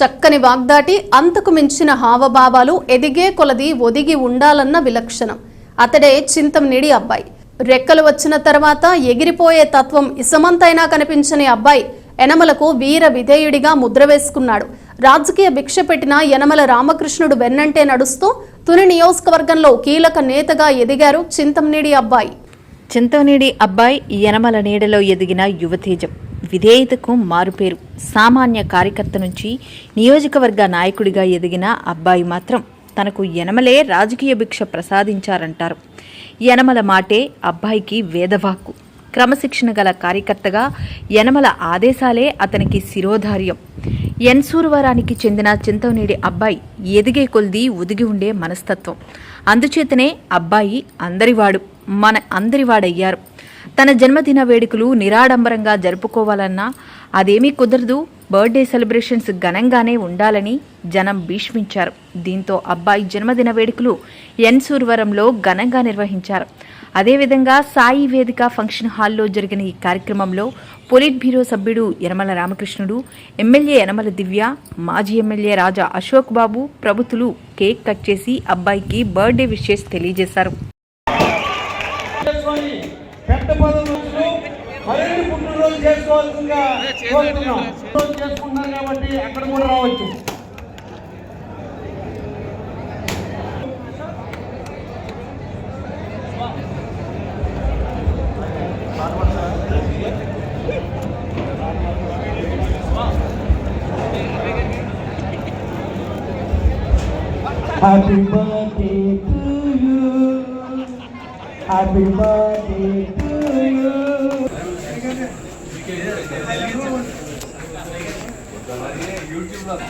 చక్కని వాగ్దాటి అంతకు మించిన హావభావాలు ఎదిగే కొలది ఒదిగి ఉండాలన్న విలక్షణం. అతడే చింతమనేడి అబ్బాయి. రెక్కలు వచ్చిన తర్వాత ఎగిరిపోయే తత్వం ఇసమంతైనా కనిపించని అబ్బాయి యనమలకు వీర విధేయుడిగా ముద్ర వేసుకున్నాడు. రాజకీయ భిక్ష పెట్టిన యనమల రామకృష్ణుడు వెన్నంటే నడుస్తూ తుని నియోజకవర్గంలో కీలక నేతగా ఎదిగారు చింతమనేడి అబ్బాయి. చింతవనేడి అబ్బాయి యనమల నీడలో ఎదిగిన యువతేజం. విధేయతకు మారుపేరు. సామాన్య కార్యకర్త నుంచి నియోజకవర్గ నాయకుడిగా ఎదిగిన అబ్బాయి మాత్రం తనకు యనమలే రాజకీయ భిక్ష ప్రసాదించారంటారు. యనమల మాటే అబ్బాయికి వేదవాక్కు. క్రమశిక్షణ గల కార్యకర్తగా యనమల ఆదేశాలే అతనికి శిరోధార్యం. ఎన్సూరువరానికి చెందిన చింతవనేడి అబ్బాయి ఎదిగే కొలిది ఒదిగి ఉండే మనస్తత్వం. అందుచేతనే అబ్బాయి అందరివాడు మన అందరివాడయ్యారు. తన జన్మదిన వేడుకలు నిరాడంబరంగా జరుపుకోవాలన్నా అదేమీ కుదరదు. బర్త్డే సెలబ్రేషన్స్ ఘనంగానే ఉండాలని జనం భీష్మించారు. దీంతో అబ్బాయి జన్మదిన వేడుకలు ఎన్సూర్వరంలో ఘనంగా నిర్వహించారు. అదేవిధంగా సాయి వేదిక ఫంక్షన్ హాల్లో జరిగిన ఈ కార్యక్రమంలో పొలిట్ బ్యూరో సభ్యుడు యనమల రామకృష్ణుడు ఎమ్మెల్యే యనమల దివ్య మాజీ ఎమ్మెల్యే రాజా అశోక్ బాబు ప్రభుతులు కేక్ కట్ చేసి అబ్బాయికి బర్త్డే విషెస్ తెలియజేశారు. పదవులు మరిన్ని పుట్టినరోజు చేసుకోవాల్సిందిగా కోరుతున్నాం చేసుకుంటున్నారు కాబట్టి అక్కడ కూడా రావచ్చు Happy birthday to you. Happy birthday to you. 율지보다